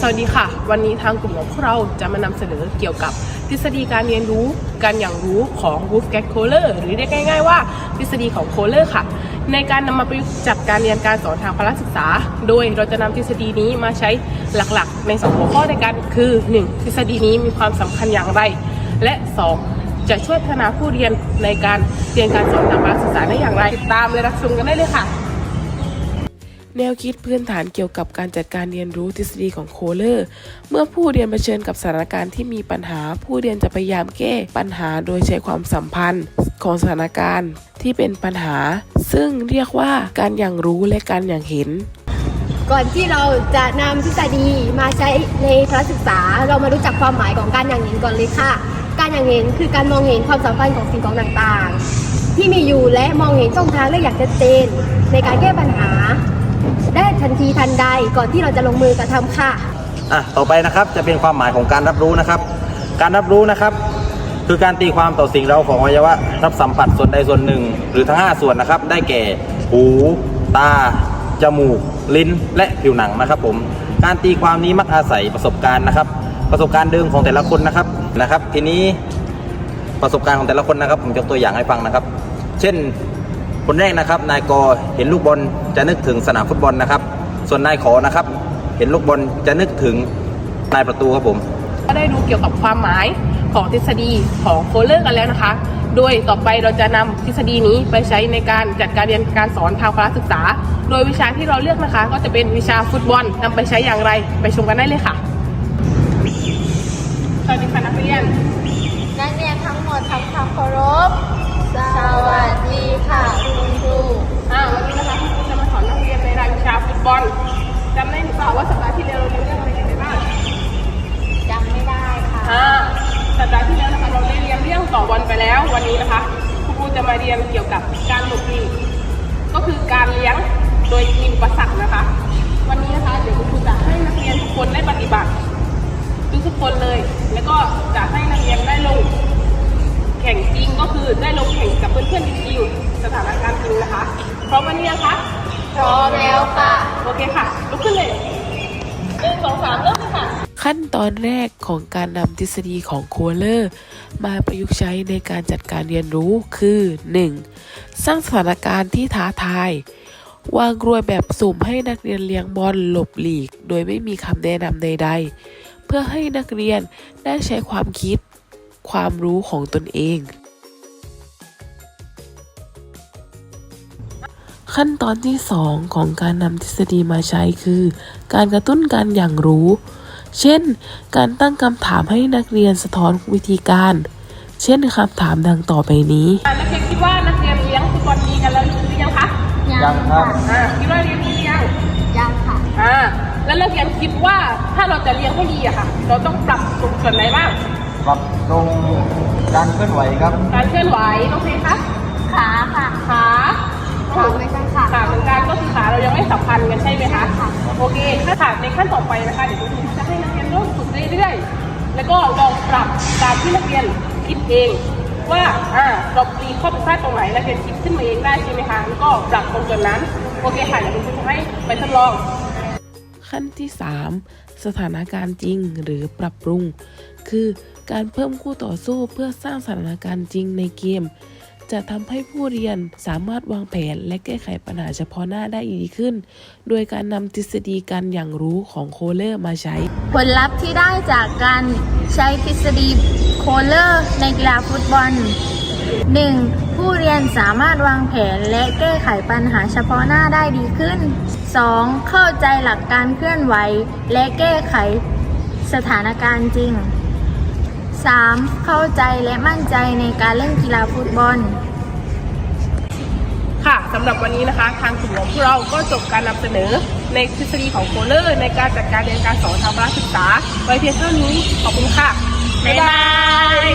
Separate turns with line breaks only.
สวัสดีค่ะ วันนี้ทางกลุ่มของพวกเราจะมานำเสนอเกี่ยวกับทฤษฎีการเรียนรู้การอย่างรู้ของ Wolfgang Kohler หรือเรียกง่าย ๆ ว่าทฤษฎีของ Kohler ค่ะ ในการนำมาประยุกต์จับการเรียนการสอนทางพละศึกษา โดยเราจะนำทฤษฎีนี้มาใช้หลักๆ ในสองหัวข้อในกันคือ 1. ทฤษฎีนี้มีความสำคัญอย่างไร และ 2. จะช่วยพัฒนาผู้เรียนในการเรียนการสอนทางพละศึกษาได้อย่างไรติดตามและรับชมกันได้เลยค่ะ แนวคิดพื้นฐานเกี่ยวกับการจัดการเรียนรู้ทฤษฎีของโคเลอร์ เมื่อผู้เรียนเผชิญกับสถานการณ์ที่มีปัญหา ผู้เรียนจะพยายามแก้ปัญหาโดยใช้ความสัมพันธ์ของสถานการณ์ที่เป็นปัญหา ซึ่งเรียกว่าการอย่างรู้และการอย่างเห็น
ก่อนที่เราจะนำทฤษฎีมาใช้ในพรศึกษา เรามารู้จักความหมายของการอย่างเห็นก่อนเลยค่ะ การอย่างเห็นคือการมองเห็นความสัมพันธ์ของสิ่งของต่างๆ ที่มีอยู่และมองเห็นช่องทางได้อย่างชัดเจนในการแก้ปัญหา ทันทีทันใดก่อนที่เราจะลงมือกระทำค่ะ
อะต่อไปนะครับจะเป็นความหมายของการรับรู้นะครับ การรับรู้นะครับ คือการตีความต่อสิ่งเราของอวัยวะรับสัมผัสส่วนใดส่วนหนึ่ง หรือทั้ง 5 ส่วนนะครับ ได้แก่ หู ตา จมูก ลิ้น และผิวหนังนะครับ ผม การตีความนี้มักอาศัยประสบการณ์นะครับ ประสบการณ์เดิมของแต่ละคนนะครับนะครับ ทีนี้ประสบการณ์ของแต่ละคนนะครับ ผมยกตัวอย่างให้ฟังนะครับ เช่น คนแรกนะครับนายกอเห็นลูกบอลจะนึกถึงสนามฟุตบอลนะครับ ส่วนนายขอนะครับ เห็นลูกบอลจะนึกถึงนายประตูครับผม
ก็ได้ดูเกี่ยวกับความหมายของทฤษฎีของโคเลอร์กันแล้วนะคะ โดยต่อไปเราจะนำทฤษฎีนี้ไปใช้ในการจัดการเรียนการสอนทางพละศึกษา โดยวิชาที่เราเลือกนะคะ ก็จะเป็นวิชาฟุตบอลนำไปใช้อย่างไร ไปชมกันได้เลยค่ะสวัสดีค่ะนักเรียน
นักเรียนทั้งหมดทำความเคารพำ
ได้หรือเปล่าว่าสัปดาห์ที่แล้วเราเรียนเรื่องอะไรกันไปบ้าง
จำไม่ได้ค่ะ
อ่าสัปดาห์ที่แล้วนะคะเราได้เรียนเรื่องต่อบอลไปแล้ว วันนี้นะคะคุณครูจะมาเรียนเกี่ยวกับการหลบหลีกก็คือการเลี้ยงโดยมีอุปสรรคนะคะ วันนี้นะคะเดี๋ยวคุณครูจะให้นักเรียนทุกคนได้ปฏิบัติทุกทุกๆคนเลย แล้วก็จะให้นักเรียนได้ลงแข่งจริงก็คือได้ลงแข่งกับเพื่อนๆจริงๆสถานการณ์จริงนะคะพร้อมวันนี้นะคะ
พร้อมแล้วค่ะ
โอเคค่ะลุก ขึ้นเลยหนึ่งสองสามเริ่มเลยค่ะ
ขั้นตอนแรกของการนำทฤษฎีของโคเลอร์ มาประยุกต์ใช้ในการจัดการเรียนรู้คือ 1. สร้างสถานการณ์ที่ท้าทาย วางกลวยแบบสุ่มให้นักเรียนเลี้ยงบอลหลบหลีก โดยไม่มีคำแนะนำใด ๆ เพื่อให้นักเรียนได้ใช้ความคิด ความรู้ของตนเอง ขั้นตอนที่ 2 ของการนำทฤษฎีมาใช้คือ การกระตุ้นการอย่างรู้ เช่น การตั้งคำถามให้นักเรียนสะท้อนวิธีการ เช่นคำถามดังต่อไปนี้
อ่านักเรียนคิดว่านักเรียนเลี้ยงฟุตบอลดีกันแล้วหรือยังคะ
ยังครับ
อ่าคิดว่าเลี้ยงดีหรือยัง
ยังค่ะ
อ่าแล้วนักเรียนคิดว่าถ้าเราจะเลี้ยงให้ดีอะค่ะ เราต้องปรับตรงส่วนไหนบ้าง
ปรับตรงการเคลื่อนไหวครับ
การเคลื่อนไหวน้องเพลงคะ
ขาค่ะ
ขา
ขาไม่ใช่
เรายังไม่สัมพันธ์กันใช่ไหมคะ
ค่ะ
โอเคถ้าขาในขั้นต่อไปนะคะเดี๋ยวคุณครูจะให้นักเรียนเริ่มฝึกเรื่อยๆ แล้วก็ลองปรับตามที่นักเรียนคิดเองว่าอ่าเราตีข้อผิดพลาดตรงไหนนักเรียนคิดขึ้นมาเองได้ใช่ไหมคะแล้วก็ปรับตรงจุดนั้นโอเคค่ะเดี๋ยวคุณครูจะให้ไปทดลอง
ขั้นที่ 3 สถานการณ์จริงหรือปรับปรุง คือการเพิ่มคู่ต่อสู้เพื่อสร้างสถานการณ์จริงในเกม จะทำให้ผู้เรียนสามารถวางแผนและแก้ไขปัญหาเฉพาะหน้าได้ดีขึ้น โดยการนำทฤษฎีการอย่างรู้ของโคเลอร์มาใช้
ผลลัพธ์ที่ได้จากการใช้ทฤษฎีโคเลอร์ในกีฬาฟุตบอล 1. ผู้เรียนสามารถวางแผนและแก้ไขปัญหาเฉพาะหน้าได้ดีขึ้น 2. เข้าใจหลักการเคลื่อนไหว และแก้ไขสถานการณ์จริง 3. เข้าใจและมั่นใจในการเล่นกีฬาฟุตบอล
ค่ะสำหรับวันนี้นะคะทางกลุ่มของพวกเราก็จบการนำเสนอในทฤษฎีของโคเลอร์ ในการจัดการเรียนการสอนทางพละศึกษา ไว้เพียงเท่านี้ ขอบคุณค่ะ บ๊ายบาย